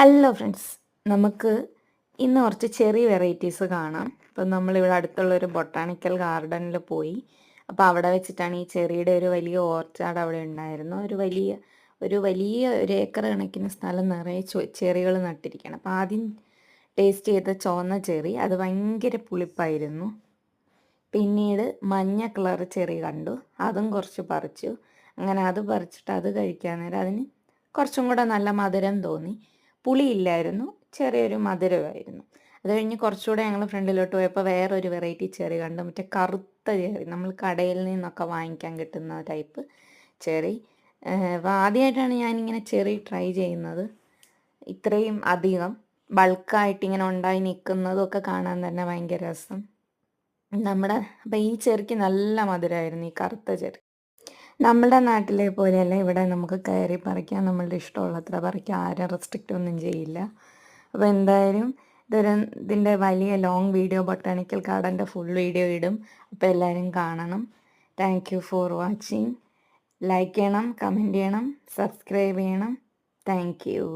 Hello friends നമുക്ക് ഇന്ന് കുറച്ച് ചെറിയ വെറൈറ്റീസ് കാണാം. ഇപ്പം നമ്മളിവിടെ അടുത്തുള്ളൊരു ബൊട്ടാണിക്കൽ ഗാർഡനിൽ പോയി. അപ്പോൾ അവിടെ വെച്ചിട്ടാണ് ഈ ചെറിയുടെ ഒരു വലിയ ഓർച്ചാർഡ് അവിടെ ഉണ്ടായിരുന്നു ഒരു വലിയ ഒരു വലിയ ഒരു ഏക്കർ കണക്കിന് സ്ഥലം നിറയെ ചെറികൾ നട്ടിരിക്കുകയാണ്. അപ്പോൾ ആദ്യം ടേസ്റ്റ് ചെയ്ത ചുവന്ന ചെറി അത് ഭയങ്കര പുളിപ്പായിരുന്നു. പിന്നീട് മഞ്ഞ കളർ ചെറി കണ്ടു. അതും കുറച്ച് പറിച്ചു. അങ്ങനെ അത് പറിച്ചിട്ട് അത് കഴിക്കാൻ നേരം അതിന് കുറച്ചും കൂടെ നല്ല മധുരം തോന്നി. പുളിയില്ലായിരുന്നു ചെറിയൊരു മധുരമായിരുന്നു. അത് കഴിഞ്ഞ് കുറച്ചുകൂടെ ഞങ്ങൾ ഫ്രണ്ടിലോട്ട് പോയപ്പോൾ വേറൊരു വെറൈറ്റി ചെറി കണ്ടു. മറ്റേ കറുത്ത ചെറി നമ്മൾ കടയിൽ നിന്നൊക്കെ വാങ്ങിക്കാൻ കിട്ടുന്ന ടൈപ്പ് ചെറി. അപ്പോൾ ആദ്യമായിട്ടാണ് ഞാനിങ്ങനെ ചെറി ട്രൈ ചെയ്യുന്നത്. ഇത്രയും അധികം ബൾക്കായിട്ട് ഇങ്ങനെ ഉണ്ടായി നിൽക്കുന്നതൊക്കെ കാണാൻ തന്നെ ഭയങ്കര രസം. നമ്മുടെ അപ്പം ഈ ചെറിക്ക് നല്ല മധുരമായിരുന്നു ഈ കറുത്ത ചെറി. നമ്മുടെ നാട്ടിലെ പോലെയല്ല. ഇവിടെ നമുക്ക് കയറി പറിക്കാം നമ്മളുടെ ഇഷ്ടമുള്ളത്ര പറിക്കാം ആരും റെസ്ട്രിക്റ്റ് ഒന്നും ചെയ്യില്ല. അപ്പോൾ എന്തായാലും ഇതൊരു ഇതിന്റെ വലിയ ലോങ് വീഡിയോ ബൊട്ടാണിക്കൽ ഗാർഡന്റെ ഫുൾ വീഡിയോ ഇടും. അപ്പോൾ എല്ലാവരും കാണണം. Thank you for watching like ചെയ്യണം കമന്റ് ചെയ്യണം സബ്സ്ക്രൈബ് ചെയ്യണം. Thank you